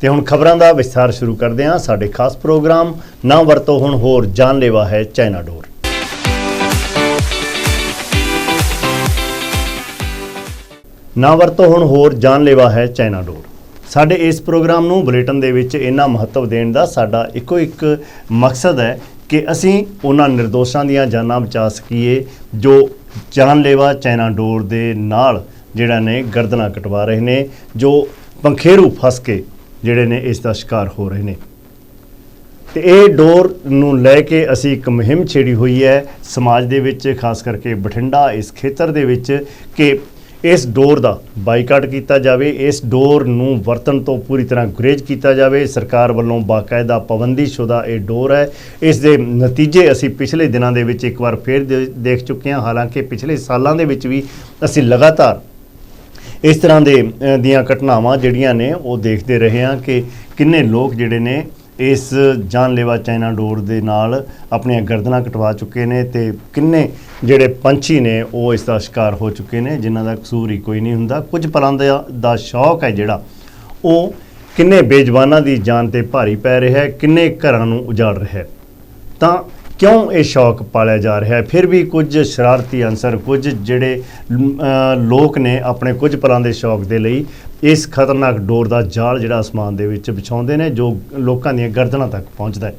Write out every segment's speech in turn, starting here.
ਤੇ ਹੁਣ ਖਬਰਾਂ ਦਾ ਵਿਸਥਾਰ ਸ਼ੁਰੂ ਕਰਦੇ ਹਾਂ। ਸਾਡੇ ਖਾਸ ਪ੍ਰੋਗਰਾਮ ਨਾ ਵਰਤੋ ਹੁਣ ਹੋਰ ਜਾਨਲੇਵਾ ਹੈ ਚਾਈਨਾ ਡੋਰ। ਨਾ ਵਰਤੋ ਹੁਣ ਹੋਰ ਜਾਨਲੇਵਾ ਹੈ ਚਾਈਨਾ ਡੋਰ। ਸਾਡੇ ਇਸ ਪ੍ਰੋਗਰਾਮ ਨੂੰ ਬੁਲੇਟਨ ਦੇ ਵਿੱਚ ਇੰਨਾ ਮਹੱਤਵ ਦੇਣ ਦਾ ਸਾਡਾ ਇੱਕੋ ਇੱਕ ਮਕਸਦ ਹੈ ਕਿ ਅਸੀਂ ਉਹਨਾਂ ਨਿਰਦੋਸ਼ਾਂ ਦੀਆਂ ਜਾਨਾਂ ਬਚਾ ਸਕੀਏ ਜੋ ਜਾਨਲੇਵਾ ਚਾਈਨਾ ਡੋਰ ਦੇ ਨਾਲ ਜਿਹੜਾ ਨੇ ਗਰਦਨਾਂ ਕਟਵਾ ਰਹੇ ਨੇ, ਜੋ ਪੰਖੇਰੂ ਫਸ ਕੇ ਜਿਹੜੇ ਨੇ ਇਸ ਦਾ ਸ਼ਿਕਾਰ ਹੋ ਰਹੇ ਨੇ। ਤੇ ਇਹ ਡੋਰ ਨੂੰ ਲੈ ਕੇ ਅਸੀਂ ਇੱਕ ਮੁਹਿੰਮ ਛੇੜੀ ਹੋਈ ਹੈ ਸਮਾਜ ਦੇ ਵਿੱਚ, ਖਾਸ ਕਰਕੇ ਬਠਿੰਡਾ ਇਸ ਖੇਤਰ ਦੇ ਵਿੱਚ ਕਿ ਇਸ ਡੋਰ ਦਾ ਬਾਈਕਾਟ ਕੀਤਾ ਜਾਵੇ, ਇਸ ਡੋਰ ਨੂੰ ਵਰਤਣ ਤੋਂ ਪੂਰੀ ਤਰ੍ਹਾਂ ਗੁਰੇਜ਼ ਕੀਤਾ ਜਾਵੇ। ਸਰਕਾਰ ਵੱਲੋਂ ਬਾਕਾਇਦਾ ਪਾਬੰਦੀਸ਼ੁਦਾ ਇਹ ਡੋਰ ਹੈ। ਇਸ ਦੇ ਨਤੀਜੇ ਅਸੀਂ ਪਿਛਲੇ ਦਿਨਾਂ ਦੇ ਵਿੱਚ ਇੱਕ ਵਾਰ ਫੇਰ ਦੇ- ਦੇਖ ਚੁੱਕੇ ਹਾਂ। ਹਾਲਾਂਕਿ ਪਿਛਲੇ ਸਾਲਾਂ ਦੇ ਵਿੱਚ ਵੀ ਅਸੀਂ ਲਗਾਤਾਰ ਇਸ ਤਰ੍ਹਾਂ ਦੇ ਦੀਆਂ ਘਟਨਾਵਾਂ ਜਿਹੜੀਆਂ ਨੇ ਉਹ ਦੇਖਦੇ ਰਹੇ ਹਾਂ ਕਿ ਕਿੰਨੇ ਲੋਕ ਜਿਹੜੇ ਨੇ ਇਸ ਜਾਨਲੇਵਾ ਚਾਈਨਾ ਡੋਰ ਦੇ ਨਾਲ ਆਪਣੀਆਂ ਗਰਦਨਾਂ ਕਟਵਾ ਚੁੱਕੇ ਨੇ ਤੇ ਕਿੰਨੇ ਜਿਹੜੇ ਪੰਛੀ ਨੇ ਉਹ ਇਸ ਦਾ ਸ਼ਿਕਾਰ ਹੋ ਚੁੱਕੇ ਨੇ, ਜਿਨ੍ਹਾਂ ਦਾ ਕਸੂਰ ਹੀ ਕੋਈ ਨਹੀਂ ਹੁੰਦਾ। ਕੁਝ ਪਲਾਂ ਦਾ ਦਾ ਸ਼ੌਕ ਹੈ ਜਿਹੜਾ, ਉਹ ਕਿੰਨੇ ਬੇਜਵਾਨਾਂ ਦੀ ਜਾਨ ਤੇ ਭਾਰੀ ਪੈ ਰਿਹਾ ਹੈ, ਕਿੰਨੇ ਘਰਾਂ ਨੂੰ ਉਜਾੜ ਰਿਹਾ ਹੈ। ਤਾਂ ਕਿਉਂ ਇਹ ਸ਼ੌਕ ਪਾਲਿਆ ਜਾ ਰਿਹਾ ਹੈ? ਫਿਰ ਵੀ ਕੁਝ ਸ਼ਰਾਰਤੀ ਅਨਸਰ, ਕੁਝ ਜਿਹੜੇ ਲੋਕ ਨੇ ਆਪਣੇ ਕੁਝ ਪਲਾਂ ਦੇ ਸ਼ੌਕ ਦੇ ਲਈ ਇਸ ਖਤਰਨਾਕ ਡੋਰ ਦਾ ਜਾਲ ਜਿਹੜਾ ਅਸਮਾਨ ਦੇ ਵਿੱਚ ਵਿਛਾਉਂਦੇ ਨੇ, ਜੋ ਲੋਕਾਂ ਦੀਆਂ ਗਰਦਨਾਂ ਤੱਕ ਪਹੁੰਚਦਾ ਹੈ।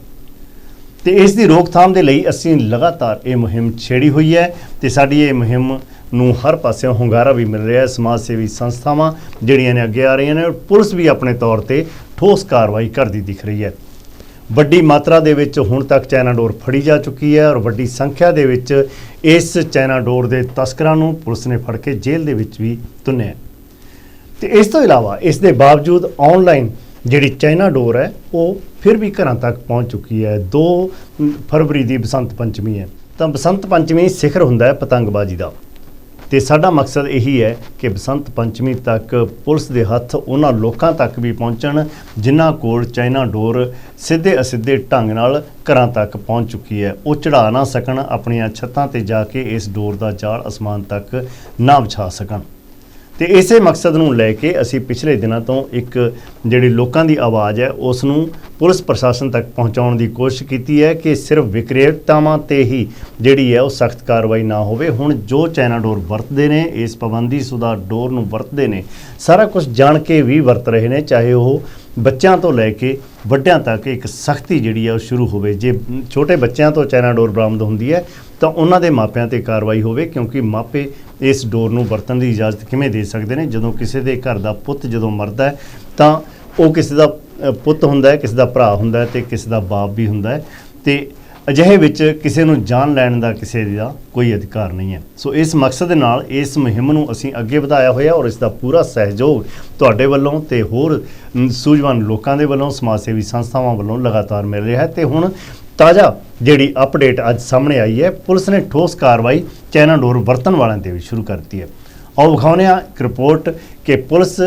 ਤੇ ਇਸ ਦੀ ਰੋਕਥਾਮ ਦੇ ਲਈ ਅਸੀਂ ਲਗਾਤਾਰ ਇਹ ਮੁਹਿੰਮ ਛੇੜੀ ਹੋਈ ਹੈ ਤੇ ਸਾਡੀ ਇਹ ਮੁਹਿੰਮ ਨੂੰ ਹਰ ਪਾਸਿਓਂ ਹੁੰਗਾਰਾ ਵੀ ਮਿਲ ਰਿਹਾ ਹੈ। ਸਮਾਜ ਸੇਵੀ ਸੰਸਥਾਵਾਂ ਜਿਹੜੀਆਂ ਨੇ ਅੱਗੇ ਆ ਰਹੀਆਂ ਨੇ, ਔਰ ਪੁਲਿਸ ਵੀ ਆਪਣੇ ਤੌਰ ਤੇ ਠੋਸ ਕਾਰਵਾਈ ਕਰਦੀ ਦਿਖ ਰਹੀ ਹੈ। ਵੱਡੀ ਮਾਤਰਾ ਦੇ ਵਿੱਚ ਹੁਣ ਤੱਕ ਚਾਈਨਾ ਡੋਰ ਫੜੀ ਜਾ ਚੁੱਕੀ ਹੈ ਔਰ ਵੱਡੀ ਸੰਖਿਆ ਦੇ ਵਿੱਚ ਇਸ ਚਾਈਨਾ ਡੋਰ ਦੇ ਤਸਕਰਾਂ ਨੂੰ ਪੁਲਿਸ ਨੇ ਫੜ ਕੇ ਜੇਲ੍ਹ ਦੇ ਵਿੱਚ ਵੀ ਤੁੰਨਿਆ ਤੇ ਇਸ ਤੋਂ ਇਲਾਵਾ ਇਸ ਦੇ ਬਾਵਜੂਦ ਆਨਲਾਈਨ ਜਿਹੜੀ ਚਾਈਨਾ ਡੋਰ ਹੈ, ਉਹ ਫਿਰ ਵੀ ਘਰਾਂ ਤੱਕ ਪਹੁੰਚ ਚੁੱਕੀ ਹੈ। 2 ਫਰਵਰੀ ਦੀ ਬਸੰਤ ਪੰਚਮੀ ਹੈ। ਤਾਂ ਬਸੰਤ ਪੰਚਮੀ ਸਿਖਰ ਹੁੰਦਾ ਹੈ ਪਤੰਗਬਾਜ਼ੀ ਦਾ। ਤੇ ਸਾਡਾ ਮਕਸਦ ਇਹੀ ਹੈ ਕਿ ਬਸੰਤ ਪੰਚਮੀ ਤੱਕ ਪੁਲਿਸ ਦੇ ਹੱਥ ਉਹਨਾਂ ਲੋਕਾਂ ਤੱਕ ਵੀ ਪਹੁੰਚਣ, ਜਿਨ੍ਹਾਂ ਕੋਲ ਚਾਈਨਾ ਡੋਰ ਸਿੱਧੇ ਅਸਿੱਧੇ ਢੰਗ ਨਾਲ ਘਰਾਂ ਤੱਕ ਪਹੁੰਚ ਚੁੱਕੀ ਹੈ। ਉਹ ਚੜਾ ਨਾ ਸਕਣ, ਆਪਣੀਆਂ ਛੱਤਾਂ ਤੇ ਜਾ ਕੇ ਇਸ ਡੋਰ ਦਾ ਜਾਲ ਅਸਮਾਨ ਤੱਕ ਨਾ ਵਿਛਾ ਸਕਣ। ਤੇ ਇਸੇ ਮਕਸਦ ਨੂੰ ਲੈ ਕੇ ਅਸੀਂ ਪਿਛਲੇ ਦਿਨਾਂ ਤੋਂ ਇੱਕ ਜਿਹੜੀ ਲੋਕਾਂ ਦੀ ਆਵਾਜ਼ ਹੈ ਉਸ ਨੂੰ ਪੁਲਿਸ ਪ੍ਰਸ਼ਾਸਨ ਤੱਕ ਪਹੁੰਚਾਉਣ ਦੀ ਕੋਸ਼ਿਸ਼ ਕੀਤੀ ਹੈ ਕਿ ਸਿਰਫ ਵਿਕਰੇਤਾਵਾਂ ਤੇ ਹੀ ਜਿਹੜੀ ਹੈ, ਉਹ ਸਖਤ ਕਾਰਵਾਈ ਨਾ ਹੋਵੇ। ਹੁਣ ਜੋ ਚਾਈਨਾ ਡੋਰ ਵਰਤਦੇ ਨੇ, ਇਸ ਪਾਬੰਦੀ ਸੁਦਾ ਡੋਰ ਨੂੰ ਵਰਤਦੇ ਨੇ, ਸਾਰਾ ਕੁਝ ਜਾਣ ਕੇ ਵੀ ਵਰਤ ਰਹੇ ਨੇ, ਚਾਹੇ ਉਹ ਬੱਚਿਆਂ ਤੋਂ ਲੈ ਕੇ ਵੱਡਿਆਂ ਤੱਕ ਇੱਕ ਸਖਤੀ ਜਿਹੜੀ ਹੈ, ਉਹ ਸ਼ੁਰੂ ਹੋਵੇ। ਜੇ ਛੋਟੇ ਬੱਚਿਆਂ ਤੋਂ ਚਾਈਨਾ ਡੋਰ ਬਰਾਮਦ ਹੁੰਦੀ ਹੈ, ਤਾਂ ਉਹਨਾਂ ਦੇ ਮਾਪਿਆਂ ਤੇ ਕਾਰਵਾਈ ਹੋਵੇ, ਕਿਉਂਕਿ ਮਾਪੇ ਇਸ ਡੋਰ ਨੂੰ ਵਰਤਣ ਦੀ ਇਜਾਜ਼ਤ ਕਿਵੇਂ ਦੇ ਸਕਦੇ ਨੇ? ਜਦੋਂ ਕਿਸੇ ਦੇ ਘਰ ਦਾ ਪੁੱਤ ਜਦੋਂ ਮਰਦਾ ਤਾਂ ਉਹ ਕਿਸੇ ਦਾ ਪੁੱਤ ਹੁੰਦਾ ਹੈ, ਕਿਸੇ ਦਾ ਭਰਾ ਹੁੰਦਾ ਹੈ ਤੇ ਕਿਸੇ ਦਾ ਬਾਪ ਵੀ ਹੁੰਦਾ ਹੈ ਤੇ ਅਜਿਹੇ ਵਿੱਚ ਕਿਸੇ ਨੂੰ ਜਾਨ ਲੈਣ ਦਾ ਕਿਸੇ ਦਾ ਕੋਈ ਅਧਿਕਾਰ ਨਹੀਂ ਹੈ। ਸੋ ਇਸ ਮਕਸਦ ਦੇ ਨਾਲ ਇਸ ਮੁਹਿੰਮ ਨੂੰ ਅਸੀਂ ਅੱਗੇ ਵਧਾਇਆ ਹੋਇਆ ਔਰ ਇਸ ਦਾ ਪੂਰਾ ਸਹਿਯੋਗ ਤੁਹਾਡੇ ਵੱਲੋਂ ਤੇ ਹੋਰ ਸੂਝਵਾਨ ਲੋਕਾਂ ਦੇ ਵੱਲੋਂ, ਸਮਾਜ ਸੇਵੀ ਸੰਸਥਾਵਾਂ ਵੱਲੋਂ ਲਗਾਤਾਰ ਮਿਲ ਰਿਹਾ ਹੈ ਤੇ ਹੁਣ ਤਾਜ਼ਾ ਜਿਹੜੀ ਅਪਡੇਟ ਅੱਜ ਸਾਹਮਣੇ ਆਈ ਹੈ, ਪੁਲਿਸ ਨੇ ਠੋਸ ਕਾਰਵਾਈ ਚਾਈਨਾ ਡੋਰ ਵਰਤਣ ਵਾਲਿਆਂ ਤੇ ਵੀ ਸ਼ੁਰੂ ਕਰ ਦਿੱਤੀ ਹੈ। ਆਓ ਵਿਖਾਉਂਦੇ ਹਾਂ ਇੱਕ ਰਿਪੋਰਟ ਕਿ ਪੁਲਿਸ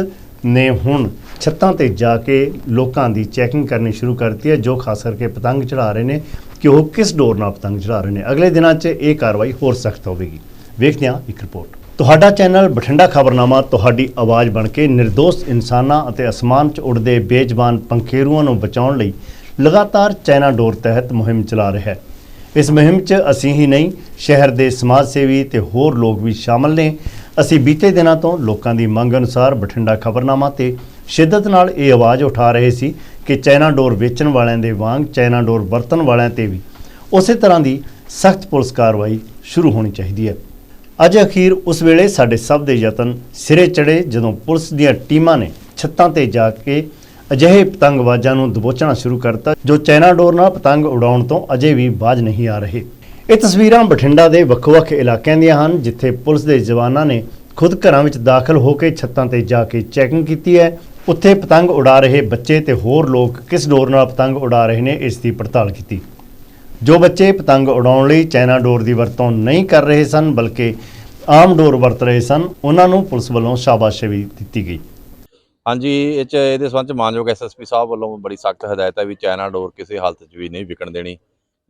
ਨੇ ਹੁਣ ਛੱਤਾਂ ਤੇ ਜਾ ਕੇ ਲੋਕਾਂ ਦੀ ਚੈਕਿੰਗ ਕਰਨੀ ਸ਼ੁਰੂ ਕਰ ਦਿੱਤੀ ਹੈ, ਜੋ ਖਾਸ ਕਰਕੇ ਪਤੰਗ ਚੜਾ ਰਹੇ ਨੇ ਕਿ ਉਹ ਕਿਸ ਡੋਰ ਨਾਲ ਪਤੰਗ ਚੜਾ ਰਹੇ ਨੇ। ਅਗਲੇ ਦਿਨਾਂ 'ਚ ਇਹ ਕਾਰਵਾਈ ਹੋਰ ਸਖਤ ਹੋਵੇਗੀ। ਵੇਖਦੇ ਹਾਂ ਇੱਕ ਰਿਪੋਰਟ। ਤੁਹਾਡਾ ਚੈਨਲ ਬਠਿੰਡਾ ਖਬਰਨਾਮਾ, ਤੁਹਾਡੀ ਆਵਾਜ਼ ਬਣ ਕੇ નિર્ਦੋਸ਼ ਇਨਸਾਨਾਂ ਅਤੇ ਅਸਮਾਨ 'ਚ ਉੱਡਦੇ ਬੇਜ਼ਬਾਨ ਪੰਖੇਰੂਆਂ ਨੂੰ ਬਚਾਉਣ ਲਈ ਲਗਾਤਾਰ ਚਾਈਨਾ ਡੋਰ ਤਹਿਤ ਮੁਹਿੰਮ ਚਲਾ ਰਿਹਾ ਹੈ। ਇਸ ਮੁਹਿੰਮ 'ਚ ਅਸੀਂ ਹੀ ਨਹੀਂ, ਸ਼ਹਿਰ ਦੇ ਸਮਾਜ ਸੇਵੀ ਤੇ ਹੋਰ ਲੋਕ ਵੀ ਸ਼ਾਮਲ ਨੇ। ਅਸੀਂ ਬੀਤੇ ਦਿਨਾਂ ਤੋਂ ਲੋਕਾਂ ਦੀ ਮੰਗ ਅਨੁਸਾਰ ਬਠਿੰਡਾ ਖਬਰਨਾਮਾ ਤੇ ਸ਼ਿੱਦਤ ਨਾਲ ਇਹ ਆਵਾਜ਼ ਉਠਾ ਰਹੇ ਸੀ ਕਿ ਚਾਈਨਾ ਡੋਰ ਵੇਚਣ ਵਾਲਿਆਂ ਦੇ ਵਾਂਗ ਚਾਈਨਾ ਡੋਰ ਵਰਤਣ ਵਾਲਿਆਂ ਤੇ ਵੀ ਉਸੇ ਤਰ੍ਹਾਂ ਦੀ ਸਖਤ ਪੁਲਿਸ ਕਾਰਵਾਈ ਸ਼ੁਰੂ ਹੋਣੀ ਚਾਹੀਦੀ ਹੈ। ਅੱਜ ਅਖੀਰ ਉਸ ਵੇਲੇ ਸਾਡੇ ਸਭ ਦੇ ਯਤਨ ਸਿਰੇ ਚੜੇ ਜਦੋਂ ਪੁਲਿਸ ਦੀਆਂ ਟੀਮਾਂ ਨੇ ਛੱਤਾਂ ਤੇ ਜਾ ਕੇ ਅਜਿਹੇ ਪਤੰਗਬਾਜ਼ਾਂ ਨੂੰ ਦਬੋਚਣਾ ਸ਼ੁਰੂ ਕਰਤਾ, ਜੋ ਚਾਈਨਾ ਡੋਰ ਨਾਲ ਪਤੰਗ ਉਡਾਉਣ ਤੋਂ ਅਜੇ ਵੀ ਬਾਜ ਨਹੀਂ ਆ ਰਹੇ। ਇਹ ਤਸਵੀਰਾਂ ਬਠਿੰਡਾ ਦੇ ਵੱਖ-ਵੱਖ ਇਲਾਕਿਆਂ ਦੀਆਂ ਹਨ, ਜਿੱਥੇ ਪੁਲਿਸ ਦੇ ਜਵਾਨਾਂ ਨੇ ਖੁਦ ਘਰਾਂ ਵਿੱਚ ਦਾਖਲ ਹੋ ਕੇ ਛੱਤਾਂ ਤੇ ਜਾ ਕੇ ਚੈਕਿੰਗ ਕੀਤੀ ਹੈ। ਉੱਥੇ ਪਤੰਗ ਉਡਾ ਰਹੇ ਬੱਚੇ ਤੇ ਹੋਰ ਲੋਕ ਕਿਸ ਡੋਰ ਨਾਲ ਪਤੰਗ ਉਡਾ ਰਹੇ ਨੇ, ਇਸ ਦੀ ਪੜਤਾਲ ਕੀਤੀ। ਜੋ ਬੱਚੇ ਪਤੰਗ ਉਡਾਉਣ ਲਈ ਚਾਈਨਾ ਡੋਰ ਦੀ ਵਰਤੋਂ ਨਹੀਂ ਕਰ ਰਹੇ ਸਨ, ਬਲਕਿ ਆਮ ਡੋਰ ਵਰਤ ਰਹੇ ਸਨ, ਉਹਨਾਂ ਨੂੰ ਪੁਲਿਸ ਵੱਲੋਂ ਸ਼ਾਬਾਸ਼ ਵੀ ਦਿੱਤੀ ਗਈ। ਹਾਂਜੀ ਇਹ ਚ ਇਹਦੇ ਸੰਬੰਧ ਚ ਮਾਨਯੋਗ ਐਸਐਸਪੀ ਸਾਹਿਬ ਵੱਲੋਂ ਬੜੀ ਸਖਤ ਹਦਾਇਤ ਹੈ ਵੀ ਚਾਈਨਾ ਡੋਰ ਕਿਸੇ ਹਾਲਤ 'ਚ ਵੀ ਨਹੀਂ ਵਿਕਣ ਦੇਣੀ।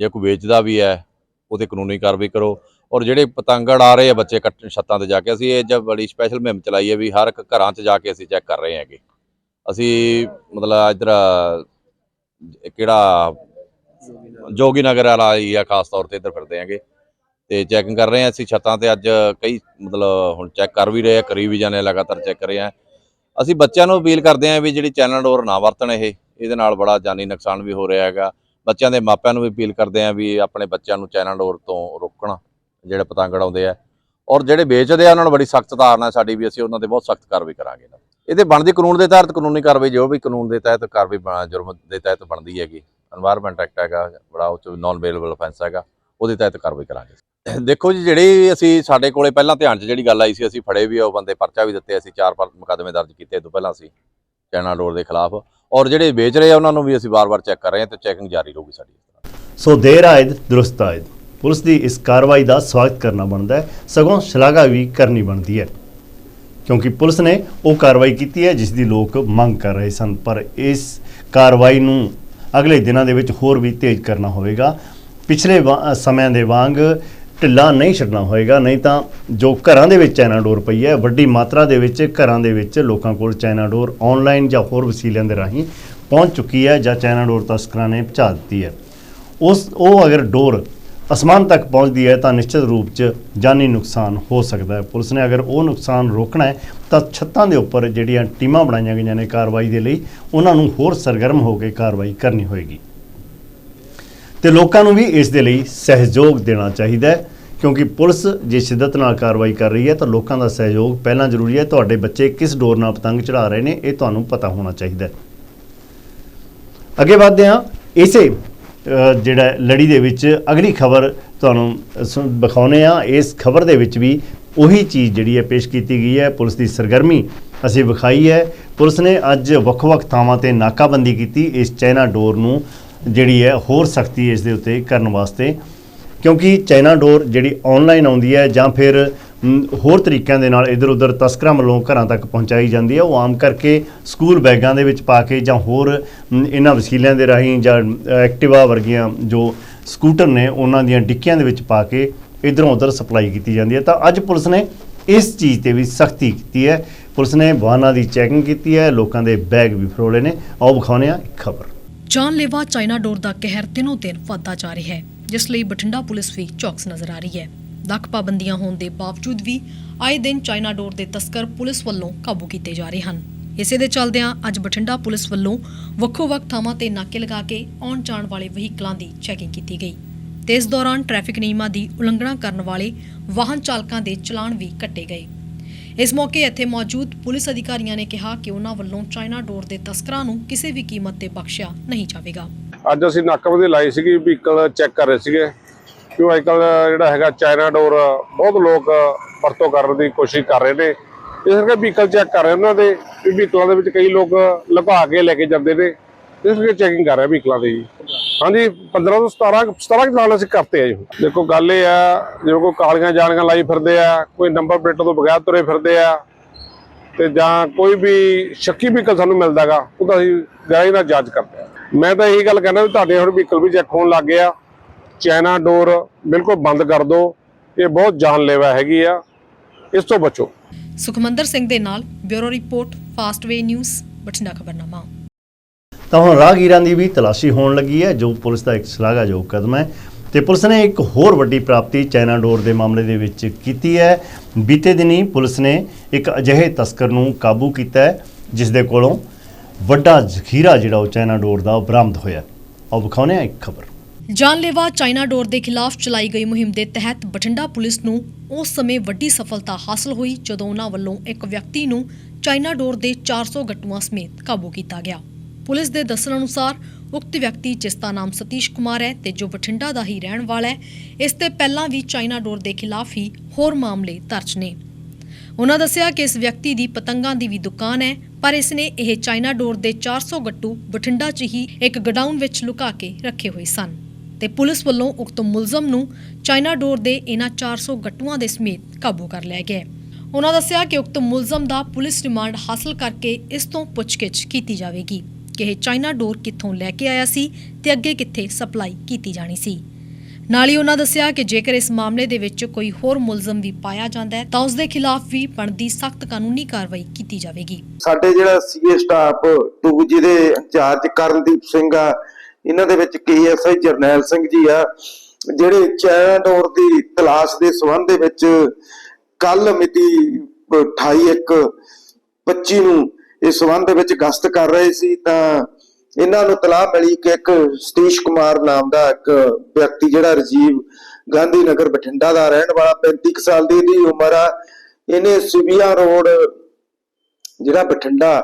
ਜੇ ਕੋਈ ਵੇਚਦਾ ਵੀ ਹੈ ਉਹਤੇ ਕਾਨੂੰਨੀ ਕਾਰਵਾਈ ਕਰੋ। ਔਰ ਜਿਹੜੇ ਪਤੰਗੜ ਆ ਰਹੇ ਆ ਬੱਚੇ ਕੱਟ ਛੱਤਾਂ ਤੇ ਜਾ ਕੇ ਅਸੀਂ ਇਹ ਜ ਬੜੀ ਸਪੈਸ਼ਲ ਮੁਹਿੰਮ ਚਲਾਈ ਹੈ ਵੀ ਹਰ ਇੱਕ ਘਰਾਂ 'ਚ ਜਾ ਕੇ ਅਸੀਂ ਚੈੱਕ ਕਰ ਰਹੇ ਹਾਂਗੇ। ਅਸੀਂ ਮਤਲਬ ਇਧਰ ਕਿਹੜਾ ਜੋਗੀ ਨਗਰ ਵਾਲਾ ਏਰੀਆ ਖਾਸ ਤੌਰ ਤੇ ਇੱਧਰ ਫਿਰਦੇ ਆਂਗੇ ਤੇ ਚੈਕਿੰਗ ਕਰ ਰਹੇ ਹਾਂ ਅਸੀਂ ਛੱਤਾਂ ਤੇ ਅੱਜ ਕਈ ਮਤਲਬ ਹੁਣ ਚੈੱਕ ਕਰ ਵੀ ਰਹੇ ਆ ਕਰੀ ਵੀ ਜਾਂਦੇ ਹਾਂ, ਲਗਾਤਾਰ ਚੈੱਕ ਕਰ ਰਹੇ ਆ ਅਸੀਂ ਬੱਚਿਆਂ ਨੂੰ ਅਪੀਲ ਕਰਦੇ ਆਂ ਵੀ ਜਿਹੜੀ ਚੈਨਲ ਡੋਰ ਨਾ ਵਰਤਣ ਇਹ, ਇਹਦੇ ਨਾਲ ਬੜਾ ਜਾਨੀ ਨੁਕਸਾਨ ਵੀ ਹੋ ਰਿਹਾ ਹੈਗਾ। ਬੱਚਿਆਂ ਦੇ ਮਾਪਿਆਂ ਨੂੰ ਵੀ ਅਪੀਲ ਕਰਦੇ ਆਂ ਵੀ ਆਪਣੇ ਬੱਚਿਆਂ ਨੂੰ ਚੈਨਲ ਡੋਰ ਤੋਂ ਰੋਕਣਾ, ਜਿਹੜੇ ਪਤੰਗ ਉਡਾਉਂਦੇ ਆ। ਔਰ ਜਿਹੜੇ ਵੇਚਦੇ ਆ, ਉਹਨਾਂ ਨੂੰ ਬੜੀ ਸਖਤ ਧਾਰਨਾ ਸਾਡੀ ਵੀ ਅਸੀਂ ਉਹਨਾਂ ਤੇ ਬਹੁਤ ਸਖਤ ਕਾਰਵਾਈ ਕਰਾਂਗੇ ਨਾ ਇਹਦੇ ਬਣਦੀ ਕਾਨੂੰਨ ਦੇ ਤਹਿਤ ਕਾਨੂੰਨੀ ਕਾਰਵਾਈ, ਜੋ ਵੀ ਕਾਨੂੰਨ ਦੇ ਤਹਿਤ ਕਾਰਵਾਈ ਜੁਰਮ ਦੇ ਤਹਿਤ ਬਣਦੀ ਹੈਗੀ। এনवायरमेंट ਐਕਟ ਹੈਗਾ, ਬੜਾ ਉਹ ਚ ਨਾਨ ਅਵੇਲੇਬਲ ਅਫੈਂਸ ਹੈਗਾ, ਉਹਦੇ ਤਹਿਤ ਕਾਰਵਾਈ ਕਰਾਂਗੇ। ਦੇਖੋ ਜੀ, ਜਿਹੜੀ ਅਸੀਂ ਸਾਡੇ ਕੋਲੇ ਪਹਿਲਾਂ ਧਿਆਨ 'ਚ ਜਿਹੜੀ ਗੱਲ ਆਈ ਸੀ, ਅਸੀਂ ਫੜੇ ਵੀ ਉਹ ਬੰਦੇ ਪਰਚਾ ਵੀ ਦਿੱਤੇ, ਅਸੀਂ ਚਾਰ ਪਰ ਦਰਜ ਕੀਤੇ ਤੋਂ ਪਹਿਲਾਂ ਅਸੀਂ ਚਾਈਨਾ ਡੋਰ ਦੇ ਖਿਲਾਫ। ਔਰ ਜਿਹੜੇ ਵੇਚ ਰਹੇ ਆ, ਉਹਨਾਂ ਨੂੰ ਵੀ ਅਸੀਂ ਵਾਰ-ਵਾਰ ਚੈੱਕ ਕਰ ਰਹੇ ਹਾਂ ਤੇ ਚੈਕਿੰਗ ਜਾਰੀ ਰਹੂਗੀ ਸਾਡੀ ਸੋ ਦੇਰ ਆਇਦ ਦਰੁਸਤ ਆਇਦ ਪੁਲਿਸ ਦੀ ਇਸ ਕਾਰਵਾਈ ਦਾ ਸਵਾਗਤ ਕਰਨਾ ਬਣਦਾ ਹੈ। ਸਗੋਂ ਸ਼ਲਾਘਾ ਵੀ ਕਰਨੀ ਬਣਦੀ ਹੈ। ਕਿਉਂਕਿ ਪੁਲਿਸ ਨੇ ਉਹ ਕਾਰਵਾਈ ਕੀਤੀ ਹੈ, ਜਿਸ ਦੀ ਲੋਕ ਮੰਗ ਕਰ ਰਹੇ ਸਨ। ਪਰ ਇਸ ਕਾਰਵਾਈ ਨੂੰ ਅਗਲੇ ਦਿਨਾਂ ਦੇ ਵਿੱਚ ਹੋਰ ਵੀ ਤੇਜ਼ ਕਰਨਾ ਹੋਵੇਗਾ। ਪਿਛਲੇ ਵਾ- ਸਮਿਆਂ ਦੇ ਵਾਂਗ ਢਿੱਲਾ ਨਹੀਂ ਛੱਡਣਾ ਹੋਏਗਾ, ਨਹੀਂ ਤਾਂ ਜੋ ਘਰਾਂ ਦੇ ਵਿੱਚ ਚਾਈਨਾ ਡੋਰ ਪਈ ਹੈ, ਵੱਡੀ ਮਾਤਰਾ ਦੇ ਵਿੱਚ ਘਰਾਂ ਦੇ ਵਿੱਚ ਲੋਕਾਂ ਕੋਲ ਚਾਈਨਾ ਡੋਰ ਆਨਲਾਈਨ ਜਾਂ ਹੋਰ ਵਸੀਲਿਆਂ ਦੇ ਰਾਹੀਂ ਪਹੁੰਚ ਚੁੱਕੀ ਹੈ ਜਾਂ ਚਾਈਨਾ ਡੋਰ ਤਸਕਰਾਂ ਨੇ ਪਹੁੰਚਾ ਦਿੱਤੀ ਹੈ। ਉਸ, ਉਹ ਅਗਰ ਡੋਰ ਅਸਮਾਨ ਤੱਕ ਪਹੁੰਚਦੀ ਹੈ ਤਾਂ ਨਿਸ਼ਚਿਤ ਰੂਪ 'ਚ ਜਾਨੀ ਨੁਕਸਾਨ ਹੋ ਸਕਦਾ ਹੈ। ਪੁਲਿਸ ਨੇ ਅਗਰ ਉਹ ਨੁਕਸਾਨ ਰੋਕਣਾ ਹੈ ਤਾਂ ਛੱਤਾਂ ਦੇ ਉੱਪਰ ਜਿਹੜੀਆਂ ਟੀਮਾਂ ਬਣਾਈਆਂ ਗਈਆਂ ਨੇ ਕਾਰਵਾਈ ਦੇ ਲਈ, ਉਹਨਾਂ ਨੂੰ ਹੋਰ ਸਰਗਰਮ ਹੋ ਕੇ ਕਾਰਵਾਈ ਕਰਨੀ ਹੋਏਗੀ। ਤੇ ਲੋਕਾਂ ਨੂੰ ਵੀ ਇਸ ਦੇ ਲਈ ਸਹਿਯੋਗ ਦੇਣਾ ਚਾਹੀਦਾ ਹੈ। ਕਿਉਂਕਿ ਪੁਲਿਸ ਜੇ ਸ਼ਿੱਦਤ ਨਾਲ ਕਾਰਵਾਈ ਕਰ ਰਹੀ ਹੈ ਤਾਂ ਲੋਕਾਂ ਦਾ ਸਹਿਯੋਗ ਪਹਿਲਾਂ ਜ਼ਰੂਰੀ ਹੈ। ਤੁਹਾਡੇ ਬੱਚੇ ਕਿਸ ਡੋਰ ਨਾਲ ਪਤੰਗ ਚੜਾ ਰਹੇ ਨੇ, ਇਹ ਤੁਹਾਨੂੰ ਪਤਾ ਹੋਣਾ ਚਾਹੀਦਾ ਹੈ। ਅੱਗੇ ਵਧਦੇ ਹਾਂ। ਇਸੇ ਜਿਹੜਾ ਲੜੀ ਦੇ ਵਿੱਚ ਅਗਲੀ ਖਬਰ ਤੁਹਾਨੂੰ ਸੁਣ- ਦਿਖਾਉਂਦੇ ਆ ਇਸ ਖਬਰ ਦੇ ਵਿੱਚ ਵੀ ਉਹੀ ਚੀਜ਼ ਜਿਹੜੀ ਹੈ ਪੇਸ਼ ਕੀਤੀ ਗਈ ਹੈ। ਪੁਲਿਸ ਦੀ ਸਰਗਰਮੀ ਅਸੀਂ ਵਿਖਾਈ ਹੈ। ਪੁਲਿਸ ਨੇ ਅੱਜ ਵੱਖ-ਵੱਖ ਥਾਵਾਂ ਤੇ ਨਾਕਾਬੰਦੀ ਕੀਤੀ। ਇਸ ਚਾਈਨਾ ਡੋਰ ਨੂੰ ਜਿਹੜੀ ਹੈ ਹੋਰ ਸਖਤੀ ਇਸ ਦੇ ਉੱਤੇ ਕਰਨ ਵਾਸਤੇ ਕਿਉਂਕਿ ਚਾਈਨਾ ਡੋਰ ਜਿਹੜੀ ਆਨਲਾਈਨ ਆਉਂਦੀ ਹੈ ਜਾਂ ਫਿਰ ਹੋਰ ਤਰੀਕਿਆਂ ਦੇ ਨਾਲ ਇਧਰ ਉਧਰ ਤਸਕਰਾਂ ਵੱਲੋਂ ਘਰਾਂ ਤੱਕ ਪਹੁੰਚਾਈ ਜਾਂਦੀ ਹੈ, ਉਹ ਆਮ ਕਰਕੇ ਸਕੂਲ ਬੈਗਾਂ ਦੇ ਵਿੱਚ ਪਾ ਕੇ ਜਾਂ ਹੋਰ ਇਹਨਾਂ ਵਸੀਲਿਆਂ ਦੇ ਰਾਹੀਂ ਜਾਂ ਐਕਟਿਵਾ ਵਰਗੀਆਂ ਜੋ ਸਕੂਟਰ ਨੇ, ਉਹਨਾਂ ਦੀਆਂ ਡਿੱਕੀਆਂ ਦੇ ਵਿੱਚ ਪਾ ਕੇ ਇਧਰੋਂ ਉਧਰ ਸਪਲਾਈ ਕੀਤੀ ਜਾਂਦੀ ਹੈ। ਤਾਂ ਅੱਜ ਪੁਲਿਸ ਨੇ ਇਸ ਚੀਜ਼ ਤੇ ਵੀ ਸਖਤੀ ਕੀਤੀ ਹੈ। ਪੁਲਿਸ ਨੇ ਵਾਹਨਾਂ ਦੀ ਚੈਕਿੰਗ ਕੀਤੀ ਹੈ, ਲੋਕਾਂ ਦੇ ਬੈਗ ਵੀ ਫਰੋਲੇ ਨੇ। ਆਓ ਵਿਖਾਉਂਦੇ ਹਾਂ ਇੱਕ ਖਬਰ। ਜਾਨਲੇਵਾ ਚਾਈਨਾ ਡੋਰ ਦਾ ਕਹਿਰ ਦਿਨੋ ਦਿਨ ਵੱਧਦਾ ਜਾ ਰਿਹਾ ਹੈ। ਜਿਸ ਲਈ ਬਠਿੰਡਾ ਪੁਲਿਸ ਵੀ ਚੌਕਸ ਨਜ਼ਰ ਆ ਰਹੀ ਹੈ। ਲੱਖ ਪਾਬੰਦੀਆਂ ਹੋਣ ਦੇ ਬਾਵਜੂਦ ਵੀ ਆਏ ਦਿਨ ਚਾਈਨਾ ਡੋਰ ਦੇ ਤਸਕਰ ਪੁਲਿਸ ਵੱਲੋਂ ਕਾਬੂ ਕੀਤੇ ਜਾ ਰਹੇ ਹਨ। ਇਸੇ ਦੇ ਚੱਲਦਿਆਂ ਅੱਜ ਬਠਿੰਡਾ ਪੁਲਿਸ ਵੱਲੋਂ ਵੱਖੋ-ਵੱਖ ਥਾਵਾਂ ਤੇ ਨਾਕੇ ਲਗਾ ਕੇ ਆਉਣ ਜਾਣ ਵਾਲੇ ਵਹੀਕਲਾਂ ਦੀ ਚੈਕਿੰਗ ਕੀਤੀ ਗਈ। ਤੇ ਇਸ ਦੌਰਾਨ ਟ੍ਰੈਫਿਕ ਨਿਯਮਾਂ ਦੀ ਉਲੰਘਣਾ ਕਰਨ ਵਾਲੇ ਵਾਹਨ ਚਾਲਕਾਂ ਦੇ ਚਲਾਨ ਵੀ ਕੱਟੇ ਗਏ। ਇਸ ਮੌਕੇ ਇੱਥੇ ਮੌਜੂਦ ਪੁਲਿਸ ਅਧਿਕਾਰੀਆਂ ਨੇ ਕਿਹਾ ਕਿ ਉਹਨਾਂ ਵੱਲੋਂ ਚਾਈਨਾ ਡੋਰ ਦੇ ਤਸਕਰਾਂ ਨੂੰ ਕਿਸੇ ਵੀ ਕੀਮਤ ਤੇ ਬਖਸ਼ਿਆ ਨਹੀਂ ਜਾਵੇਗਾ। ਅੱਜ ਅਸੀਂ ਨਾਕਾਬੰਦੀ ਲਾਈ ਸੀਗੀ, ਵਹੀਕਲ ਚੈੱਕ ਕਰ ਰਹੇ ਸੀਗੇ। ਕਿਉਂ ਅੱਜਕੱਲ ਜਿਹੜਾ ਹੈਗਾ ਚਾਈਨਾ ਡੋਰ, ਬਹੁਤ ਲੋਕ ਵਰਤੋਂ ਕਰਨ ਦੀ ਕੋਸ਼ਿਸ਼ ਕਰ ਰਹੇ ਨੇ। ਇਸ ਕਰਕੇ ਵਹੀਕਲ ਚੈੱਕ ਕਰ ਰਹੇ ਉਹਨਾਂ ਦੇ ਵਹੀਕਲਾਂ ਦੇ ਵਿੱਚ ਕਈ ਲੋਕ ਲੁਕਾ ਕੇ ਲੈ ਕੇ ਜਾਂਦੇ ਨੇ। ਇਸ ਕਰਕੇ ਚੈਕਿੰਗ ਕਰ ਰਹੇ ਵਹੀਕਲਾਂ ਦੀ। ਜੀ ਹਾਂਜੀ 15 ਤੋਂ 17 17 ਕੁ ਨਾਲ ਅਸੀਂ ਕਰਤੇ ਆ ਜੀ ਦੇਖੋ, ਗੱਲ ਇਹ ਆ, ਜਿਵੇਂ ਕੋਈ ਕਾਲੀਆਂ ਜਾਲੀਆਂ ਲਾਈ ਫਿਰਦੇ ਆ, ਕੋਈ ਨੰਬਰ ਪਲੇਟਾਂ ਤੋਂ ਬਗੈਰ ਤੁਰੇ ਫਿਰਦੇ ਆ, ਤੇ ਜਾਂ ਕੋਈ ਵੀ ਸ਼ੱਕੀ ਵਹੀਕਲ ਸਾਨੂੰ ਮਿਲਦਾਗਾ ਉਹਦਾ ਅਸੀਂ ਗਾਈ ਨਾਲ ਜਾਂਚ ਕਰਦੇ ਆ। ਮੈਂ ਤਾਂ ਇਹੀ ਗੱਲ ਕਹਿਣਾ ਵੀ ਤੁਹਾਡੇ ਹੁਣ ਵਹੀਕਲ ਵੀ ਚੈੱਕ ਹੋਣ ਲੱਗ ਗਿਆ। ਚਾਈਨਾ ਡੋਰ ਬਿਲਕੁਲ ਬੰਦ ਕਰ ਦਿਓ ਇਹ ਬਹੁਤ ਜਾਨਲੇਵਾ ਹੈਗੀ ਆ। ਇਸ ਤੋਂ ਬਚੋ। ਸੁਖਮੰਦਰ ਸਿੰਘ ਦੇ ਨਾਲ bureau report Fastway news Bathinda ਖਬਰਨਾਮਾ। ਤਾਂ ਹੁਣ ਰਾਹਗੀਰਾਂ ਦੀ ਵੀ ਤਲਾਸ਼ੀ ਹੋਣ ਲੱਗੀ ਹੈ ਜੋ ਪੁਲਿਸ ਦਾ ਇੱਕ ਸ਼ਲਾਘਾਯੋਗ ਕਦਮ ਹੈ। ਤੇ ਪੁਲਿਸ ਨੇ ਇੱਕ ਹੋਰ ਵੱਡੀ ਪ੍ਰਾਪਤੀ ਚਾਈਨਾ ਡੋਰ ਦੇ ਮਾਮਲੇ ਦੇ ਵਿੱਚ ਕੀਤੀ ਹੈ। ਬੀਤੇ ਦਿਨੀ ਪੁਲਿਸ ਨੇ ਇੱਕ ਅਜਿਹੇ ਤਸਕਰ ਨੂੰ ਕਾਬੂ ਕੀਤਾ ਹੈ ਜਿਸ ਦੇ ਕੋਲੋਂ ਵੱਡਾ ਜ਼ਖੀਰਾ ਜਿਹੜਾ ਉਹ ਚਾਈਨਾ ਡੋਰ ਦਾ ਉਹ ਬਰਾਮਦ ਹੋਇਆ ਆਓ ਵਿਖਾਉਂਦੇ ਹਾਂ ਇੱਕ ਖਬਰ। ਜਾਨਲੇਵਾ ਚਾਈਨਾ ਡੋਰ ਦੇ ਖਿਲਾਫ ਚਲਾਈ ਗਈ ਮੁਹਿੰਮ ਦੇ ਤਹਿਤ ਬਠਿੰਡਾ ਪੁਲਿਸ ਨੂੰ ਉਸ ਸਮੇਂ ਵੱਡੀ ਸਫਲਤਾ ਹਾਸਲ ਹੋਈ, ਜਦੋਂ ਉਹਨਾਂ ਵੱਲੋਂ ਇੱਕ ਵਿਅਕਤੀ ਨੂੰ ਚਾਈਨਾ ਡੋਰ ਦੇ 400 ਗੱਟੂਆਂ ਸਮੇਤ ਕਾਬੂ ਕੀਤਾ ਗਿਆ। ਪੁਲਿਸ ਦੇ ਦੱਸਣ ਅਨੁਸਾਰ, ਉਕਤ ਵਿਅਕਤੀ ਜਿਸ ਦਾ ਨਾਮ ਸਤੀਸ਼ ਕੁਮਾਰ ਹੈ ਤੇ ਜੋ ਬਠਿੰਡਾ ਦਾ ਹੀ ਰਹਿਣ ਵਾਲਾ ਹੈ, ਇਸ ਤੇ ਪਹਿਲਾਂ ਵੀ ਚਾਈਨਾ ਡੋਰ ਦੇ ਖਿਲਾਫ ਹੀ ਹੋਰ ਮਾਮਲੇ ਦਰਜ ਨੇ। ਉਹਨਾਂ ਦੱਸਿਆ ਕਿ ਇਸ ਵਿਅਕਤੀ ਦੀ ਪਤੰਗਾਂ ਦੀ ਵੀ ਦੁਕਾਨ ਹੈ ਪਰ ਇਸ ਨੇ ਇਹ ਚਾਈਨਾ ਡੋਰ ਦੇ 400 ਗੱਟੂ ਬਠਿੰਡਾ 'ਚ ਹੀ ਇੱਕ ਗਡਾਊਨ ਵਿੱਚ ਲੁਕਾ ਕੇ ਰੱਖੇ ਹੋਏ ਸਨ ਤੇ ਪੁਲਿਸ ਵੱਲੋਂ ਉਕਤ ਮੁਲਜ਼ਮ ਨੂੰ ਚਾਈਨਾ ਡੋਰ ਦੇ ਇਹਨਾਂ 400 ਗੱਟੂਆਂ ਦੇ ਸਮੇਤ ਕਾਬੂ ਕਰ ਲਿਆ ਗਿਆ। ਉਹਨਾਂ ਦੱਸਿਆ ਕਿ ਉਕਤ ਮੁਲਜ਼ਮ ਦਾ ਪੁਲਿਸ ਰਿਮਾਂਡ ਹਾਸਲ ਕਰਕੇ ਇਸ ਤੋਂ ਪੁੱਛਗਿੱਛ ਕੀਤੀ ਜਾਵੇਗੀ ਕਿ ਇਹ ਚਾਈਨਾ ਡੋਰ ਕਿੱਥੋਂ ਲੈ ਕੇ ਆਇਆ ਸੀ ਤੇ ਅੱਗੇ ਕਿੱਥੇ ਸਪਲਾਈ ਕੀਤੀ ਜਾਣੀ ਸੀ। ਨਾਲ ਹੀ ਉਹਨਾਂ ਦੱਸਿਆ ਕਿ ਜੇਕਰ ਇਸ ਮਾਮਲੇ ਦੇ ਵਿੱਚ ਕੋਈ ਹੋਰ ਮੁਲਜ਼ਮ ਵੀ ਪਾਇਆ ਜਾਂਦਾ ਹੈ ਤਾਂ ਉਸ ਦੇ ਖਿਲਾਫ ਵੀ ਬਣਦੀ ਸਖਤ ਕਾਨੂੰਨੀ ਕਾਰਵਾਈ ਕੀਤੀ ਜਾਵੇਗੀ। ਸਾਡੇ ਜਿਹੜਾ ਸੀਏ ਸਟਾਫ 2 ਜਿਹਦੇ ਇੰਚਾਰਜ ਕਰਨਦੀਪ ਸਿੰਘ ਆ, ਇਹਨਾਂ ਦੇ ਵਿੱਚ ਕੇਐਸਆਈ ਜਰਨੈਲ ਸਿੰਘ ਜੀ ਆ, ਜਿਹੜੇ ਚਾਈਨਾ ਦੀ ਤਲਾਸ਼ ਦੇ ਸੰਬੰਧ ਦੇ ਵਿੱਚ ਕੱਲ ਮਿਤੀ 28/1/25 ਨੂੰ ਇਸ ਸੰਬੰਧ ਦੇ ਵਿੱਚ ਗਸ਼ਤ ਕਰ ਰਹੇ ਸੀ, ਤਾਂ ਇਹਨਾਂ ਨੂੰ ਤਲਾਹ ਮਿਲੀ ਕਿ ਇੱਕ ਸਤੀਸ਼ ਕੁਮਾਰ ਨਾਮ ਦਾ ਇੱਕ ਵਿਅਕਤੀ ਜਿਹੜਾ ਰਜੀਵ ਗਾਂਧੀ ਨਗਰ ਬਠਿੰਡਾ ਦਾ ਰਹਿਣ ਵਾਲਾ 35 ਕੁ ਸਾਲ ਦੀ ਦੀ ਉਮਰ ਆ। ਇਹਨੇ ਸਿਵੀਆ ਰੋਡ ਜਿਹੜਾ ਬਠਿੰਡਾ,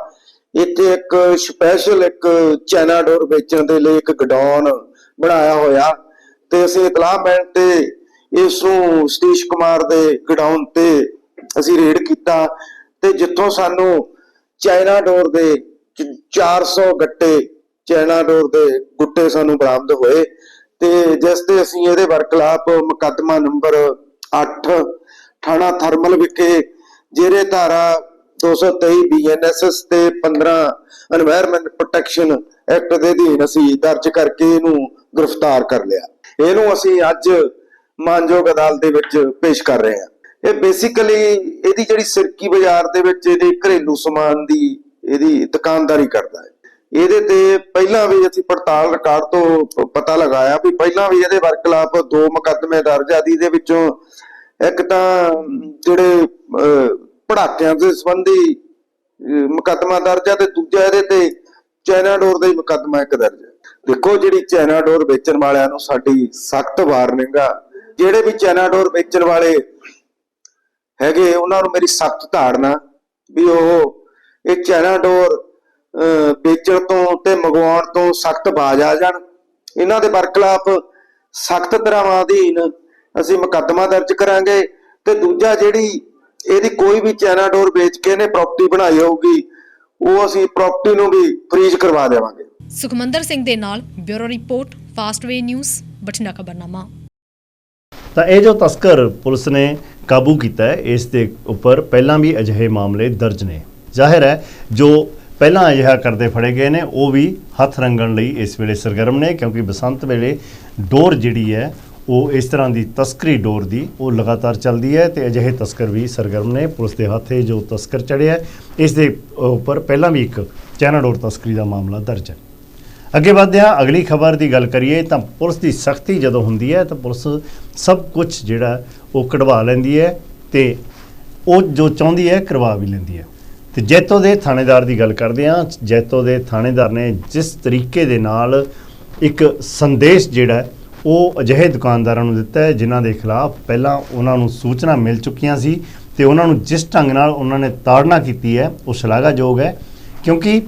ਇੱਥੇ ਇੱਕ ਸਪੈਸ਼ਲ ਇੱਕ ਚਾਈਨਾ ਡੋਰ ਵੇਚਣ ਦੇ ਲਈ ਇੱਕ ਗਡਾਊਨ ਬਣਾਇਆ ਹੋਇਆ ਤੇ ਅਸੀਂ ਇਤਲਾਹ ਮਿਲਣ ਤੇ ਇਸ ਨੂੰ ਸਤੀਸ਼ ਕੁਮਾਰ ਦੇ ਗਡਾਊਨ ਤੇ ਅਸੀਂ ਰੇਡ ਕੀਤਾ ਤੇ ਜਿੱਥੋਂ ਸਾਨੂੰ ਚਾਈਨਾ ਡੋਰ ਦੇ 400 ਗੱਟੇ ਚਾਈਨਾ ਡੋਰ ਦੇ ਗੁੱਟੇ ਸਾਨੂੰ ਬਰਾਮਦ ਹੋਏ ਤੇ ਜਿਸ ਤੇ ਅਸੀਂ ਇਹਦੇ ਵਰਕਲਾਪ ਮੁਕੱਦਮਾ ਨੰਬਰ 8 ਥਾਣਾ ਥਰਮਲ ਵਿਖੇ ਜਿਹੜੇ ਧਾਰਾ 223 ਬੀਐਨਐਸਐਸ ਤੇ 15 এনवायरमेंट ਪ੍ਰੋਟੈਕਸ਼ਨ ਐਕਟ ਦੇ ਅਧੀਨ ਅਸੀਂ ਦਰਜ ਕਰਕੇ ਇਹਨੂੰ ਗ੍ਰਿਫਤਾਰ ਕਰ ਲਿਆ। ਇਹਨੂੰ ਅਸੀਂ ਅੱਜ ਮਾਨਯੋਗ ਅਦਾਲਤ ਦੇ ਵਿੱਚ ਪੇਸ਼ ਕਰ ਰਹੇ ਹਾਂ। ਇਹ ਬੇਸਿਕਲੀ ਇਹਦੀ ਜਿਹੜੀ ਸਿਰਕੀ ਬਾਜ਼ਾਰ ਦੇ ਵਿੱਚ ਇਹਦੇ ਘਰੇਲੂ ਸਮਾਨ ਦੀ ਇਹਦੀ ਦੁਕਾਨਦਾਰੀ ਕਰਦਾ ਹੈ। ਇਹਦੇ ਤੇ ਪਹਿਲਾਂ ਵੀ ਅਸੀਂ ਪੜਤਾਲ ਰਿਕਾਰਡ ਤੋਂ ਪਤਾ ਲਗਾਇਆ ਵੀ ਪਹਿਲਾਂ ਵੀ ਇਹਦੇ ਵਰਕਲਾਪ ਦੋ ਮੁਕੱਦਮੇ ਦਰਜ ਆਦੀ ਦੇ ਵਿੱਚੋਂ ਇੱਕ ਤਾਂ ਜਿਹੜੇ ਪੜਾਕਿਆਂ ਦੇ ਸੰਬੰਧੀ ਮੁਕੱਦਮਾ ਦਰਜ ਆ ਤੇ ਦੂਜਾ ਇਹਦੇ ਤੇ ਚਾਈਨਾ ਡੋਰ ਦਾ ਹੀ ਮੁਕੱਦਮਾ ਇੱਕ ਦਰਜ ਹੈ ਦੇਖੋ ਜਿਹੜੀ ਚਾਈਨਾ ਡੋਰ ਵੇਚਣ ਵਾਲਿਆਂ ਨੂੰ ਸਾਡੀ ਸਖਤ ਵਾਰਨਿੰਗ ਆ। ਜਿਹੜੇ ਵੀ ਚਾਈਨਾ ਡੋਰ ਵੇਚਣ ਵਾਲੇ ਹੈਗੇ, ਉਹਨਾਂ ਨੂੰ ਮੇਰੀ ਸਖਤ ਧਾਰਨਾ ਵੀ ਉਹ ਇਹ ਚਾਈਨਾ ਡੋਰ ਵੇਚਣ ਤੋਂ ਤੇ ਮੰਗਵਾਉਣ ਤੋਂ ਸਖਤ ਬਾਜ਼ ਆ ਜਾਣ। ਇਹਨਾਂ ਦੇ ਬਰਖਲਾਫ ਸਖਤ ਧਾਰਾਵਾਂ ਅਧੀਨ ਅਸੀਂ ਮੁਕੱਦਮਾ ਦਰਜ ਕਰਾਂਗੇ ਤੇ ਦੂਜਾ ਜਿਹੜੀ ਇਹਦੀ ਕੋਈ ਵੀ ਚਾਈਨਾ ਡੋਰ ਵੇਚ ਕੇ ਇਹਨੇ ਪ੍ਰਾਪਰਟੀ ਬਣਾਈ ਹੋਊਗੀ ਉਹ ਅਸੀਂ ਪ੍ਰਾਪਰਟੀ ਨੂੰ ਵੀ ਫ੍ਰੀਜ਼ ਕਰਵਾ ਦੇਵਾਂਗੇ। ਸੁਖਮੰਦਰ ਸਿੰਘ ਦੇ ਨਾਲ bureau report Fastway news Bathinda ਖਬਰਨਾਮਾ। ਤਾਂ ਇਹ ਜੋ ਤਸਕਰ ਪੁਲਿਸ ਨੇ ਕਾਬੂ ਕੀਤਾ ਹੈ ਇਸ ਦੇ ਉੱਪਰ ਪਹਿਲਾਂ ਵੀ ਅਜਿਹੇ ਮਾਮਲੇ ਦਰਜ ਨੇ। ਜ਼ਾਹਿਰ ਹੈ ਜੋ ਪਹਿਲਾਂ ਅਜਿਹਾ ਕਰਦੇ ਫੜੇ ਗਏ ਨੇ ਉਹ ਵੀ ਹੱਥ ਰੰਗਣ ਲਈ ਇਸ ਵੇਲੇ ਸਰਗਰਮ ਨੇ ਕਿਉਂਕਿ ਬਸੰਤ ਵੇਲੇ ਡੋਰ ਜਿਹੜੀ ਹੈ ਉਹ ਇਸ ਤਰ੍ਹਾਂ ਦੀ ਤਸਕਰੀ ਡੋਰ ਦੀ ਉਹ ਲਗਾਤਾਰ ਚੱਲਦੀ ਹੈ ਤੇ ਅਜਿਹੇ ਤਸਕਰ ਵੀ ਸਰਗਰਮ ਨੇ। ਪੁਲਿਸ ਦੇ ਹੱਥੇ ਜੋ ਤਸਕਰ ਚੜਿਆ ਇਸ ਦੇ ਉੱਪਰ ਪਹਿਲਾਂ ਵੀ ਇੱਕ ਚੈਨਾ ਡੋਰ ਤਸਕਰੀ ਦਾ ਮਾਮਲਾ ਦਰਜ ਹੈ। ਅੱਗੇ ਵਧਦੇ ਹਾਂ ਅਗਲੀ ਖਬਰ ਦੀ ਗੱਲ ਕਰੀਏ ਤਾਂ ਪੁਲਿਸ ਦੀ ਸਖਤੀ ਜਦੋਂ ਹੁੰਦੀ ਹੈ ਤਾਂ ਪੁਲਿਸ ਸਭ ਕੁਝ ਜਿਹੜਾ ਉਹ ਕਢਵਾ ਲੈਂਦੀ ਹੈ ਤੇ ਉਹ ਜੋ ਚਾਹੁੰਦੀ ਹੈ ਕਰਵਾ ਵੀ ਲੈਂਦੀ ਹੈ। ਤੇ ਜੈਤੋ ਦੇ ਥਾਣੇਦਾਰ ਦੀ ਗੱਲ ਕਰਦੇ ਹਾਂ, ਜੈਤੋ ਦੇ ਥਾਣੇਦਾਰ ਨੇ ਜਿਸ ਤਰੀਕੇ ਦੇ ਨਾਲ ਇੱਕ ਸੰਦੇਸ਼ ਜਿਹੜਾ ਉਹ ਅਜਿਹੇ ਦੁਕਾਨਦਾਰਾਂ ਨੂੰ ਦਿੱਤਾ ਹੈ ਜਿਨ੍ਹਾਂ ਦੇ ਖਿਲਾਫ ਪਹਿਲਾਂ ਉਹਨਾਂ ਨੂੰ ਸੂਚਨਾ ਮਿਲ ਚੁੱਕੀਆਂ ਸੀ ਤੇ ਉਹਨਾਂ ਨੂੰ ਜਿਸ ਢੰਗ ਨਾਲ ਉਹਨਾਂ ਨੇ ਤਾੜਨਾ ਕੀਤੀ ਹੈ, ਉਹ ਸ਼ਲਾਘਾਯੋਗ ਹੈ। ਕਿਉਂਕਿ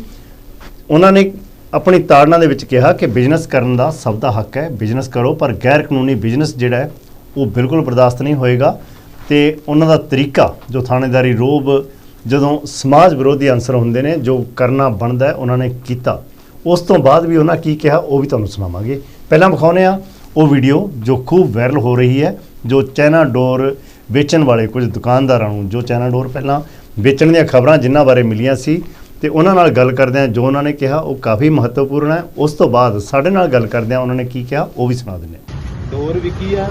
ਉਹਨਾਂ ਨੇ ਆਪਣੀ ਤਾੜਨਾ ਦੇ ਵਿੱਚ ਕਿਹਾ ਕਿ ਬਿਜ਼ਨਸ ਕਰਨ ਦਾ ਸਭ ਦਾ ਹੱਕ ਹੈ, ਬਿਜ਼ਨਸ ਕਰੋ, ਪਰ ਗੈਰ ਕਾਨੂੰਨੀ ਬਿਜ਼ਨਸ ਜਿਹੜਾ ਹੈ, ਉਹ ਬਿਲਕੁਲ ਬਰਦਾਸ਼ਤ ਨਹੀਂ ਹੋਏਗਾ। ਤੇ ਉਹਨਾਂ ਦਾ ਤਰੀਕਾ, ਜੋ ਥਾਣੇਦਾਰੀ ਰੋਬ, ਜਦੋਂ ਸਮਾਜ ਵਿਰੋਧੀ ਅੰਸਰ ਹੁੰਦੇ ਨੇ, ਜੋ ਕਰਨਾ ਬਣਦਾ ਉਹਨਾਂ ਨੇ ਕੀਤਾ। ਉਸ ਤੋਂ ਬਾਅਦ ਵੀ ਉਹਨਾਂ ਕੀ ਕਿਹਾ, ਉਹ ਵੀ ਤੁਹਾਨੂੰ ਸੁਣਾਵਾਂਗੇ। ਪਹਿਲਾਂ ਵਿਖਾਉਂਦੇ ਆ ਉਹ ਵੀਡੀਓ ਜੋ ਖੂਬ ਵਾਇਰਲ ਹੋ ਰਹੀ ਹੈ, ਜੋ ਚਾਈਨਾ ਡੋਰ ਵੇਚਣ ਵਾਲੇ ਕੁਝ ਦੁਕਾਨਦਾਰਾਂ ਨੂੰ, ਜੋ ਚਾਈਨਾ ਡੋਰ ਪਹਿਲਾਂ ਵੇਚਣ ਦੀਆਂ ਖਬਰਾਂ ਜਿਨ੍ਹਾਂ ਬਾਰੇ ਮਿਲੀਆਂ ਸੀ ਤੇ ਉਹਨਾਂ ਨਾਲ ਗੱਲ ਕਰਦਿਆਂ ਜੋ ਉਹਨਾਂ ਨੇ ਕਿਹਾ, ਉਹ ਕਾਫੀ ਮਹੱਤਵਪੂਰਨ ਹੈ। ਉਸ ਤੋਂ ਬਾਅਦ ਸਾਡੇ ਨਾਲ ਗੱਲ ਕਰਦਿਆਂ ਉਹਨਾਂ ਨੇ ਕੀ ਕਿਹਾ, ਉਹ ਵੀ ਸੁਣਾ ਦਿੰਦੇ ਹਾਂ। ਡੋਰ ਵਿਕੀ ਆ।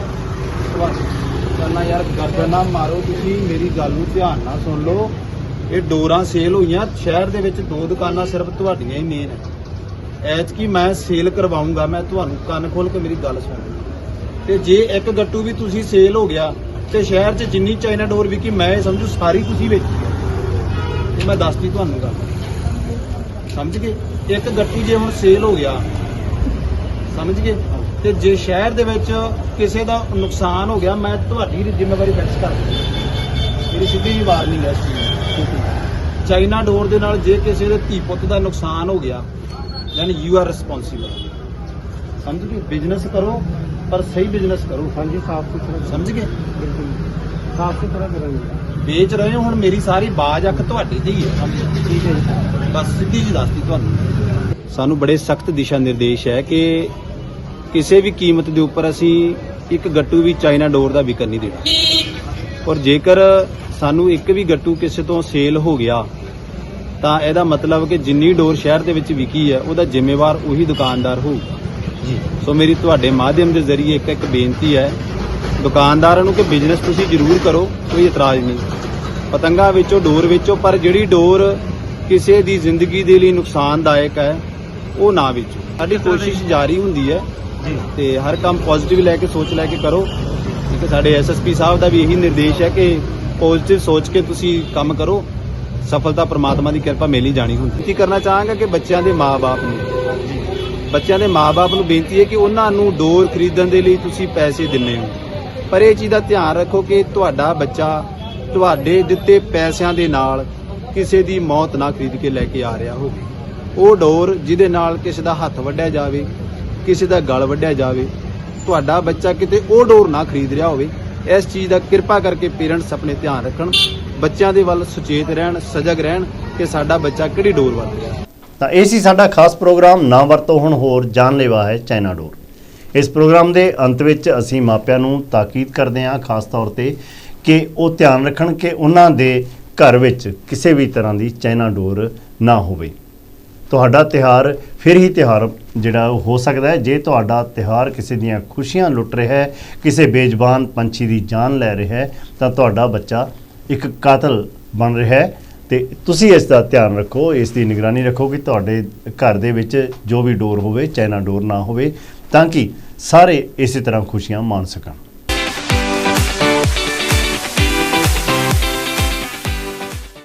ਕਰਨਾ ਯਾਰ, ਗਰਦਨ ਨਾ ਮਾਰੋ ਤੁਸੀਂ, ਮੇਰੀ ਗੱਲ ਨੂੰ ਧਿਆਨ ਨਾਲ ਸੁਣ ਲਓ। ਇਹ ਡੋਰਾਂ ਸੇਲ ਹੋਈਆਂ, ਸ਼ਹਿਰ ਦੇ ਵਿੱਚ ਦੋ ਦੁਕਾਨਾਂ ਸਿਰਫ ਤੁਹਾਡੀਆਂ ਹੀ ਮੇਨ ਹੈ। ਐਚ ਐਤਕੀ ਮੈਂ ਸੇਲ ਕਰਵਾਉਂਗਾ, ਮੈਂ ਤੁਹਾਨੂੰ ਕੰਨ ਖੋਲ ਕੇ ਮੇਰੀ ਗੱਲ ਸੁਣ। ਤੇ ਜੇ ਇੱਕ ਗੱਟੂ ਵੀ ਤੁਸੀਂ ਸੇਲ ਹੋ ਗਿਆ, ਤੇ ਸ਼ਹਿਰ 'ਚ ਜਿੰਨੀ ਚਾਈਨਾ ਡੋਰ ਵਿਕੀ, ਮੈਂ ਇਹ ਸਮਝੂ ਸਾਰੀ ਤੁਸੀਂ ਵੇਚੀ ਹੈ। ਇਹ ਮੈਂ ਦੱਸਦੀ ਤੁਹਾਨੂੰ ਗੱਲ। ਸਮਝ ਗਏ? ਇੱਕ ਗੱਟੂ ਜੇ ਹੁਣ ਸੇਲ ਹੋ ਗਿਆ, ਸਮਝ ਗਏ? ਤੇ ਜੇ ਸ਼ਹਿਰ ਦੇ ਵਿੱਚ ਕਿਸੇ ਦਾ ਨੁਕਸਾਨ ਹੋ ਗਿਆ, ਮੈਂ ਤੁਹਾਡੀ ਜ਼ਿੰਮੇਵਾਰੀ ਫਿਕਸ ਕਰ ਦਿੰਦਾ। ਮੇਰੀ ਸਿੱਧੀ ਜੀ ਵਾਰਨਿੰਗ ਹੈ ਚਾਈਨਾ ਡੋਰ ਦੇ ਨਾਲ ਜੇ ਕਿਸੇ ਦੇ ਧੀ ਪੁੱਤ ਦਾ ਨੁਕਸਾਨ ਹੋ ਗਿਆ ਦੈਨ ਯੂ ਆਰ ਰਿਸਪੌਂਸਿਬਲ ਸਮਝ ਗਏ? ਬਿਜ਼ਨਸ ਕਰੋ ਪਰ ਸਹੀ ਬਿਜ਼ਨਸ ਕਰੋ। ਹਾਂਜੀ ਸਾਫ਼ ਸੁਥਰਾ ਸਮਝ ਗਏ? ਬਿਲਕੁਲ। ਸਾਫ਼ ਸੁਥਰਾ ਕਰਾਂਗੇ। ਵੇਚ ਰਹੇ ਹੋ ਹੁਣ ਮੇਰੀ ਸਾਰੀ ਬਾਜ ਅੱਖ ਤੁਹਾਡੀ ਤੇ ਹੀ। ਠੀਕ ਹੈ ਜੀ। ਬਸ ਸਿੱਧੀ ਜੀ ਦੱਸਤੀ ਤੁਹਾਨੂੰ। ਸਾਨੂੰ ਬੜੇ ਸਖਤ ਦਿਸ਼ਾ ਨਿਰਦੇਸ਼ ਹੈ ਕਿ ਕਿਸੇ ਵੀ ਕੀਮਤ ਦੇ ਉੱਪਰ ਅਸੀਂ ਇੱਕ ਗੱਟੂ ਵੀ ਚਾਈਨਾ ਡੋਰ ਦਾ ਵਿਕਣ ਨਹੀਂ ਦੇਣਾ। ਔਰ ਜੇਕਰ ਸਾਨੂੰ ਇੱਕ ਵੀ ਗੱਟੂ ਕਿਸੇ ਤੋਂ ਸੇਲ ਹੋ ਗਿਆ ਤਾਂ ਇਹਦਾ ਮਤਲਬ ਕਿ ਜਿੰਨੀ ਡੋਰ ਸ਼ਹਿਰ ਦੇ ਵਿੱਚ ਵਿਕੀ ਹੈ ਉਹਦਾ ਜ਼ਿੰਮੇਵਾਰ ਉਹੀ ਦੁਕਾਨਦਾਰ ਹੋਊਗਾ। ਜੀ। ਸੋ ਮੇਰੀ ਤੁਹਾਡੇ ਮਾਧਿਅਮ ਦੇ ਜ਼ਰੀਏ ਇੱਕ ਇੱਕ ਬੇਨਤੀ ਹੈ ਦੁਕਾਨਦਾਰਾਂ ਨੂੰ ਕਿ ਬਿਜ਼ਨਸ ਤੁਸੀਂ ਜ਼ਰੂਰ ਕਰੋ ਕੋਈ ਇਤਰਾਜ਼ ਨਹੀਂ। ਪਤੰਗਾ ਵਿੱਚੋਂ ਡੋਰ ਵਿੱਚੋਂ ਪਰ ਜਿਹੜੀ ਡੋਰ ਕਿਸੇ ਦੀ ਜ਼ਿੰਦਗੀ ਦੇ ਲਈ ਨੁਕਸਾਨਦਾਇਕ ਹੈ ਉਹ ਨਾ ਵੇਚੋ। ਸਾਡੀ ਕੋਸ਼ਿਸ਼ ਜਾਰੀ ਹੁੰਦੀ ਹੈ ਤੇ ਹਰ ਕੰਮ ਪੋਜ਼ਿਟਿਵ ਲੈ ਕੇ ਸੋਚ ਲੈ ਕੇ ਕਰੋ। ਸਾਡੇ ਐਸਐਸਪੀ ਸਾਹਿਬ ਦਾ ਵੀ ਇਹੀ ਨਿਰਦੇਸ਼ ਹੈ ਕਿ ਪੋਜ਼ਿਟਿਵ ਸੋਚ ਕੇ ਤੁਸੀਂ ਕੰਮ ਕਰੋ। ਸਫਲਤਾ ਪ੍ਰਮਾਤਮਾ ਦੀ ਕਿਰਪਾ ਮਿਲ ਹੀ ਜਾਣੀ ਹੁੰਦੀ। ਕੀ ਕਰਨਾ ਚਾਹਾਂਗਾ ਕਿ ਬੱਚਿਆਂ ਦੇ ਮਾਪੇ ਨੂੰ? ਬੱਚਿਆਂ ਦੇ ਮਾਪੇ ਨੂੰ ਬੇਨਤੀ ਹੈ ਕਿ ਉਹਨਾਂ ਨੂੰ ਡੋਰ ਖਰੀਦਣ ਦੇ ਲਈ ਤੁਸੀਂ ਪੈਸੇ ਦਿੰਨੇ ਹੋ। ਪਰ ਇਹ ਚੀਜ਼ ਦਾ ਧਿਆਨ ਰੱਖੋ ਕਿ ਤੁਹਾਡਾ ਬੱਚਾ ਤੁਹਾਡੇ ਦਿੱਤੇ ਪੈਸਿਆਂ ਦੇ ਨਾਲ ਕਿਸੇ ਦੀ ਮੌਤ ਨਾ ਖਰੀਦ ਕੇ ਲੈ ਕੇ ਆ ਰਿਹਾ ਹੋਵੇ। ਉਹ ਡੋਰ ਜਿਹਦੇ ਨਾਲ ਕਿਸੇ ਦਾ ਹੱਥ ਵੱਢਿਆ ਜਾਵੇ, ਕਿਸੇ ਦਾ ਗਲ ਵੱਢਿਆ ਜਾਵੇ, ਤੁਹਾਡਾ ਬੱਚਾ ਕਿਤੇ ਉਹ ਡੋਰ ਨਾ ਖਰੀਦ ਰਿਹਾ ਹੋਵੇ। ਇਸ ਚੀਜ਼ ਦਾ ਕਿਰਪਾ ਕਰਕੇ ਪੇਰੈਂਟਸ ਆਪਣੇ ਧਿਆਨ ਰੱਖਣ। ਬੱਚਿਆਂ ਦੇ ਵੱਲ ਸੁਚੇਤ ਰਹਿਣ, ਸਜਗ ਰਹਿਣ ਕਿ ਸਾਡਾ ਬੱਚਾ ਕਿਹੜੀ ਡੋਰ ਵੱਲ ਰਿਹਾ ਤਾਂ ਇਹ ਸੀ ਸਾਡਾ ਖਾਸ ਪ੍ਰੋਗਰਾਮ, ਨਾ ਵਰਤੋ ਹੁਣ ਹੋਰ ਜਾਨਲੇਵਾ ਹੈ ਚਾਈਨਾ ਡੋਰ। ਇਸ ਪ੍ਰੋਗਰਾਮ ਦੇ ਅੰਤ ਵਿੱਚ ਅਸੀਂ ਮਾਪਿਆਂ ਨੂੰ ਤਾਕੀਦ ਕਰਦੇ ਹਾਂ ਖਾਸ ਤੌਰ ਤੇ ਕਿ ਉਹ ਧਿਆਨ ਰੱਖਣ ਕਿ ਉਹਨਾਂ ਦੇ ਘਰ ਵਿੱਚ ਕਿਸੇ ਵੀ ਤਰ੍ਹਾਂ ਦੀ ਚਾਈਨਾ ਡੋਰ ਨਾ ਹੋਵੇ। ਤੁਹਾਡਾ ਤਿਹਾਰ ਫਿਰ ਹੀ ਤਿਹਾਰ ਜਿਹੜਾ ਉਹ ਹੋ ਸਕਦਾ ਹੈ। ਜੇ ਤੁਹਾਡਾ ਤਿਹਾਰ ਕਿਸੇ ਦੀਆਂ ਖੁਸ਼ੀਆਂ ਲੁੱਟ ਰਿਹਾ ਹੈ, ਕਿਸੇ ਬੇਜ਼ਬਾਨ ਪੰਛੀ ਦੀ ਜਾਨ ਲੈ ਰਿਹਾ ਹੈ, ਤਾਂ ਤੁਹਾਡਾ ਬੱਚਾ ਇੱਕ ਕਾਤਲ ਬਣ ਰਿਹਾ ਹੈ ਤੇ ਤੁਸੀਂ ਇਸ ਦਾ ਧਿਆਨ ਰੱਖੋ, ਇਸ ਦੀ ਨਿਗਰਾਨੀ ਰੱਖੋ ਕਿ ਤੁਹਾਡੇ ਘਰ ਦੇ ਵਿੱਚ ਜੋ ਵੀ ਡੋਰ ਹੋਵੇ, ਚਾਈਨਾ ਡੋਰ ਨਾ ਹੋਵੇ, ਤਾਂ ਕਿ ਸਾਰੇ ਇਸੇ ਤਰ੍ਹਾਂ ਖੁਸ਼ੀਆਂ ਮਾਣ ਸਕਣ।